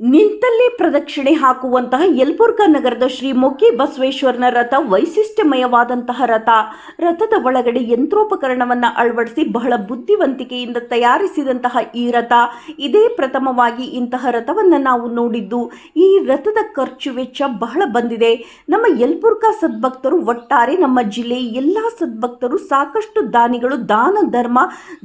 ನಿಂತಲ್ಲೇ ಪ್ರದಕ್ಷಿಣೆ ಹಾಕುವಂತಹ ಯಲಬುರ್ಗಾ ನಗರದ ಶ್ರೀ ಮೊಗ್ಗಿ ಬಸವೇಶ್ವರನ ರಥ ವೈಶಿಷ್ಟ್ಯಮಯವಾದಂತಹ ರಥ. ರಥದ ಒಳಗಡೆ ಯಂತ್ರೋಪಕರಣವನ್ನು ಅಳವಡಿಸಿ ಬಹಳ ಬುದ್ಧಿವಂತಿಕೆಯಿಂದ ತಯಾರಿಸಿದಂತಹ ಈ ರಥ. ಇದೇ ಪ್ರಥಮವಾಗಿ ಇಂತಹ ರಥವನ್ನು ನಾವು ನೋಡಿದ್ದು. ಈ ರಥದ ಖರ್ಚು ವೆಚ್ಚ ಬಹಳ ಬಂದಿದೆ. ನಮ್ಮ ಯಲಬುರ್ಗಾ ಸದ್ಭಕ್ತರು ಒಟ್ಟಾರೆ ನಮ್ಮ ಜಿಲ್ಲೆ ಎಲ್ಲ ಸದ್ಭಕ್ತರು ಸಾಕಷ್ಟು ದಾನಿಗಳು ದಾನ, ಧರ್ಮ,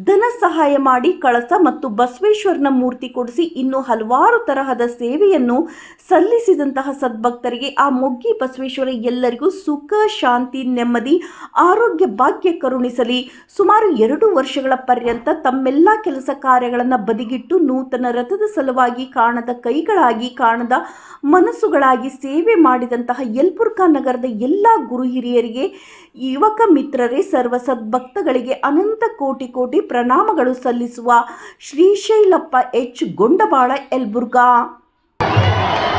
ಧನ ಸಹಾಯ ಮಾಡಿ ಕಳಸ ಮತ್ತು ಬಸವೇಶ್ವರನ ಮೂರ್ತಿ ಕೊಡಿಸಿ ಇನ್ನು ಹಲವಾರು ತರಹದ ಸೇವೆಯನ್ನು ಸಲ್ಲಿಸಿದಂತಹ ಸದ್ಭಕ್ತರಿಗೆ ಆ ಮೊಗ್ಗಿ ಬಸವೇಶ್ವರ ಎಲ್ಲರಿಗೂ ಸುಖ, ಶಾಂತಿ, ನೆಮ್ಮದಿ, ಆರೋಗ್ಯ, ಭಾಗ್ಯ ಕರುಣಿಸಲಿ. ಸುಮಾರು ಎರಡು ವರ್ಷಗಳ ಪರ್ಯಂತ ತಮ್ಮೆಲ್ಲ ಕೆಲಸ ಕಾರ್ಯಗಳನ್ನು ಬದಿಗಿಟ್ಟು ನೂತನ ರಥದ ಸಲುವಾಗಿ ಕಾಣದ ಕೈಗಳಾಗಿ, ಕಾಣದ ಮನಸ್ಸುಗಳಾಗಿ ಸೇವೆ ಮಾಡಿದಂತಹ ಯಲ್ಪುರ್ಕ ನಗರದ ಎಲ್ಲ ಗುರು ಹಿರಿಯರಿಗೆ, ಯುವಕ ಮಿತ್ರರೇ, ಸರ್ವ ಸದ್ಭಕ್ತಗಳಿಗೆ ಅನಂತ ಕೋಟಿ ಕೋಟಿ ಪ್ರಣಾಮಗಳು ಸಲ್ಲಿಸುವ Shrishailappa H. Gondabal Yelburga. Thank you.